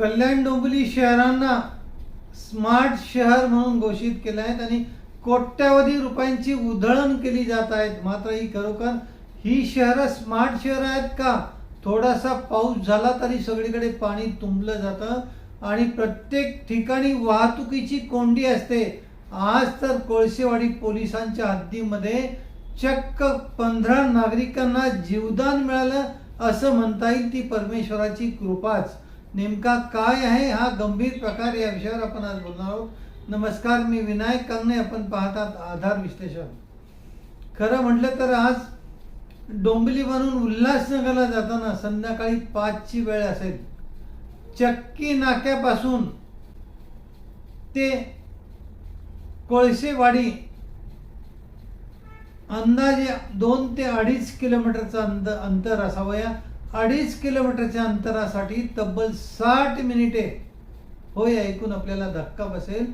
कल्याण डोंबिवली शहरांना स्मार्ट शहर म्हणून घोषित केलं आहेत आणि कोट्यावधी रुपयांची उधळण केली जात आहेत. मात्र ही खरोखर ही शहरं स्मार्ट शहर आहेत का? थोडासा पाऊस झाला तरी सगळीकडे पाणी तुंबलं जातं. आणि प्रत्येक ठिकाणी वाहतुकीची कोंडी असते. आज तर कोळसेवाडी पोलिसांच्या हद्दीमध्ये चक्क पंधरा नागरिकांना जीवदान मिळालं असं म्हणता येईल ती परमेश्वराची कृपाच. नेमका काय आहे हा गंभीर प्रकार या विषयावर आपण आज बोलणार आहोत. नमस्कार मी विनायक कांगणे आपण पाहतात आधार विश्लेषण. खरं म्हटलं तर आज डोंबिवलीवरून उल्हासनगरला जाताना संध्याकाळी पाचची वेळ असेल. चक्की नाक्यापासून ते कोळसेवाडी अंदाजे दोन ते अडीच किलोमीटरचं अंत अंतर असावं या अडीच किलोमीटरच्या अंतरासाठी तब्बल साठ मिनिटे. होय ऐकून आपल्याला धक्का बसेल.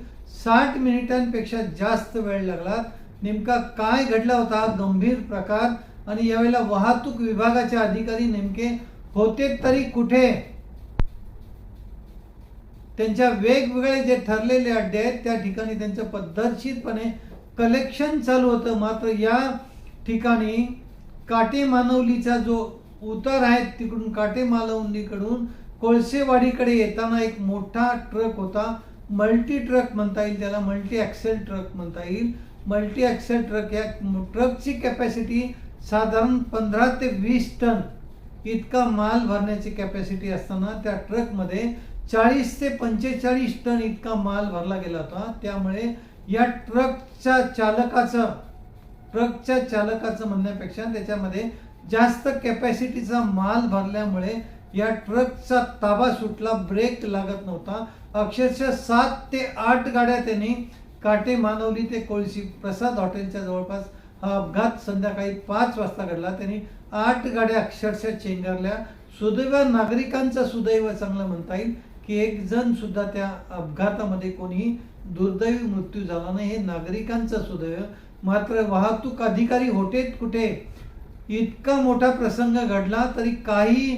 साठ मिनिटांपेक्षा जास्त वेळ लागला. नेमका काय घडला होता? हा गंभीर प्रकार. आणि यावेळेला वाहतूक विभागाचे अधिकारी नेमके होते तरी कुठे? त्यांच्या वेगवेगळे जे ठरलेले अड्डे आहेत त्या ठिकाणी त्यांचं पद्धतशीरपणे कलेक्शन चालू होतं. मात्र या ठिकाणी काटे मानवलीचा जो उतार आहेत तिकडून काटेमालवणीकडून. कोळसेवाडीकडे येताना एक मोठा ट्रक होता. मल्टी ट्रक म्हणता येईल त्याला मल्टी ॲक्सेल ट्रक म्हणता येईल. मल्टी ॲक्सेल ट्रक या ट्रकची कॅपॅसिटी साधारण पंधरा ते वीस टन इतका माल भरण्याची कॅपॅसिटी असताना त्या ट्रकमध्ये चाळीस ते पंचेचाळीस टन इतका माल भरला गेला होता. त्यामुळे या ट्रकच्या चालकाचं ट्रकच्या चालकाचं म्हणण्यापेक्षा त्याच्यामध्ये जास्त कॅपॅसिटीचा माल भरल्यामुळे या ट्रकचा ताबा सुटला ब्रेक लागत नव्हता. अक्षरशः सात ते आठ गाड्या त्यांनी काटे मानवली ते कोळशी प्रसाद हॉटेलच्या जवळपास हा अपघात संध्याकाळी पाच वाजता घडला. त्यांनी आठ गाड्या अक्षरशः चेंगरल्या. सुदैव नागरिकांचं सुदैव चांगलं म्हणता येईल की एक जण सुद्धा त्या अपघातामध्ये कोणीही दुर्दैवी मृत्यू झाला नाही. हे नागरिकांचं सुदैव. मात्र वाहतूक अधिकारी होते कुठे? इतका मोठा प्रसंग घडला तरी काही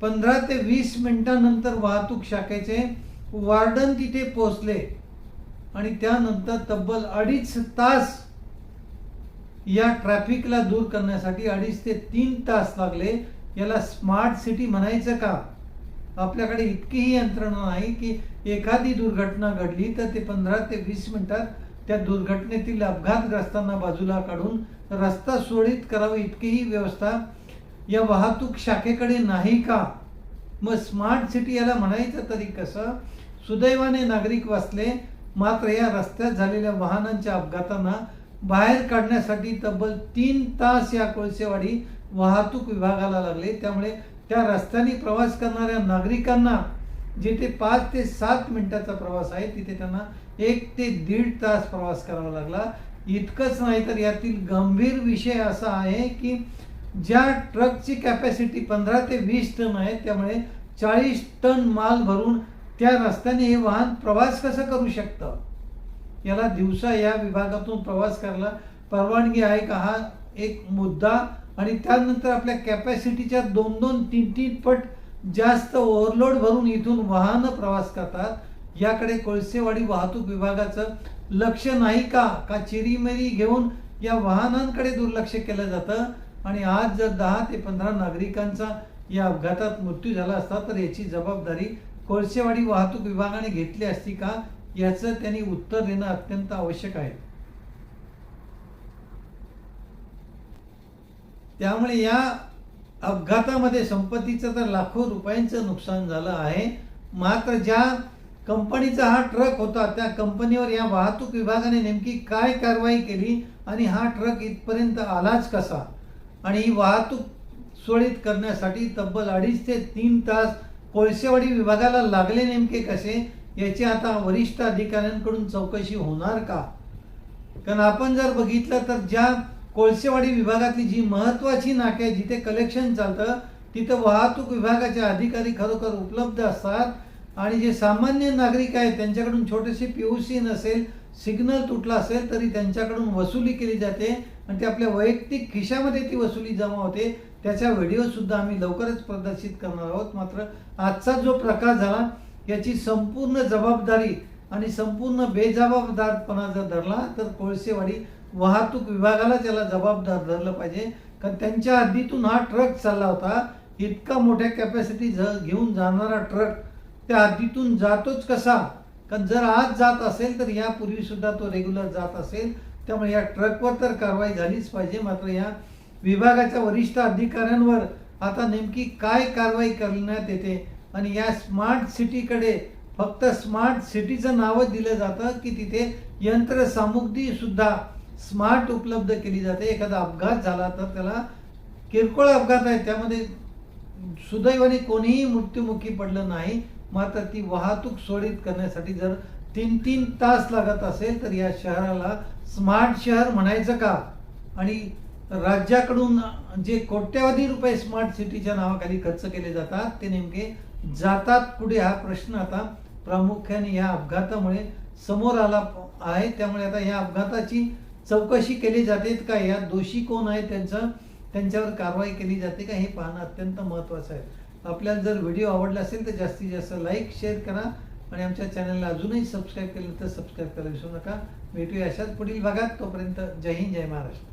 पंधरा ते वीस मिनिटांनंतर वाहतूक शाखेचे वार्डन तिथे पोहोचले. आणि त्यानंतर तब्बल अडीच तास या ट्रॅफिकला दूर करण्यासाठी अडीच ते तीन तास लागले. याला स्मार्ट सिटी म्हणायचं का? आपल्याकडे इतकीही यंत्रणा नाही की एखादी दुर्घटना घडली तर ते पंधरा ते वीस मिनिटात त्या दुर्घटनेतील अपघातग्रस्तांना बाजूला काढून रस्ता सुरळीत करावी इतकीही व्यवस्था या वाहतूक शाखेकडे नाही का? मग स्मार्ट सिटी याला म्हणायचं तरी कसं? सुदैवाने नागरिक वाचले मात्र या रस्त्यात झालेल्या वाहनांच्या अपघातांना बाहेर काढण्यासाठी तब्बल तीन तास या कोळसेवाडी वाहतूक विभागाला लागले. त्यामुळे त्या रस्त्याने प्रवास करणाऱ्या नागरिकांना जिथे पाच ते सात मिनिटाचा प्रवास आहे तिथे त्यांना एक ते दीड तास प्रवास करावा लागला. इतकंच नाही तर यातील गंभीर विषय असा आहे की ज्या ट्रकची कॅपॅसिटी पंधरा ते वीस टन आहे त्यामुळे चाळीस टन माल भरून त्या रस्त्याने हे वाहन प्रवास कसं करू शकतं? याला दिवसा या विभागातून प्रवास करायला परवानगी आहे का? हा एक मुद्दा. आणि त्यानंतर आपल्या कॅपॅसिटीच्या दोन दोन तीन तीन पट जास्त ओव्हरलोड भरून इथून वाहनं प्रवास करतात. याकडे कोळसेवाडी वाहतूक विभागाचं लक्ष नाही का? का चिरीमिरी घेऊन या वाहनांकडे दुर्लक्ष केलं जातं? आणि आज जर दहा ते पंधरा नागरिकांचा या अपघातात मृत्यू झाला असता तर याची जबाबदारी कोळसेवाडी वाहतूक विभागाने घेतली असती का? याचं त्यांनी उत्तर देणं अत्यंत आवश्यक आहे. त्यामुळे या अपघातामध्ये संपत्तीचं तर लाखो रुपयांचं नुकसान झालं आहे. मात्र ज्या कंपनीचा हा ट्रक होता त्या कंपनीवर या वाहतूक विभागाने नेमकी काय कारवाई केली आणि हा ट्रक इथपर्यंत आलाच कसा? आणि ही वाहतूक सुरळीत करण्यासाठी तब्बल अडीच ते तीन तास कोळसेवाडी विभागाला लागले नेमके कसे? याची आता वरिष्ठ अधिकाऱ्यांकडून चौकशी होणार का? कारण आपण जर बघितलं तर ज्या कोळसेवाडी विभागातली जी महत्त्वाची नाके आहे जिथे कलेक्शन चालतं तिथं वाहतूक विभागाचे अधिकारी खरोखर उपलब्ध असतात. आणि जे सामान्य नागरिक आहेत त्यांच्याकडून छोटेसे पी यू सी नसेल सिग्नल तुटला असेल तरी त्यांच्याकडून वसुली केली जाते. आणि ते आपल्या वैयक्तिक खिशामध्ये ती वसुली जमा होते. त्याचा व्हिडिओसुद्धा आम्ही लवकरच प्रदर्शित करणार आहोत. मात्र आजचा जो प्रकार झाला याची संपूर्ण जबाबदारी आणि संपूर्ण बेजबाबदारपणा जर धरला तर कोळसेवाडी वाहतूक विभागाला त्याला जबाबदार धरलं पाहिजे. कारण त्यांच्या हद्दीतून हा ट्रक चालला होता. इतका मोठ्या कॅपॅसिटी घेऊन जाणारा ट्रक त्या हद्दीतून जातोच कसा? कारण जर आज जात असेल तर यापूर्वी सुद्धा तो रेग्युलर जात असेल. त्यामुळे या ट्रकवर तर कारवाई झालीच पाहिजे. मात्र या विभागाच्या वरिष्ठ अधिकाऱ्यांवर आता नेमकी काय कारवाई करण्यात येते? आणि या स्मार्ट सिटीकडे फक्त स्मार्ट सिटीचं नावच दिलं जातं की तिथे यंत्रसामुग्रीसुद्धा स्मार्ट उपलब्ध केली जाते? एखादा अपघात झाला तर त्याला किरकोळ अपघात आहे त्यामध्ये सुदैवाने कोणीही मृत्युमुखी पडलं नाही. मात्र ती वाहतूक सोडित करण्यासाठी जर तीन तीन तास लागत असेल तर या शहराला स्मार्ट शहर म्हणायचं का? आणि राज्याकडून जे कोट्यवधी रुपये स्मार्ट सिटीच्या नावाखाली खर्च केले जातात ते नेमके जातात पुढे हा प्रश्न आता प्रामुख्याने या अपघातामुळे समोर आला आहे. त्यामुळे आता या अपघाताची चौकशी केली जाते का? या दोषी कोण आहे? त्यांचं त्यांच्यावर कारवाई केली जाते का? हे पाहणं अत्यंत महत्त्वाचं आहे. आपल्याला जर व्हिडिओ आवडला असेल तर जास्तीत जास्त लाईक शेअर करा. आणि आमच्या चॅनलला अजूनही सबस्क्राईब केलं तर सबस्क्राईब करायला विसरू नका. भेटूया अशाच पुढील भागात. तोपर्यंत जय हिंद जय महाराष्ट्र.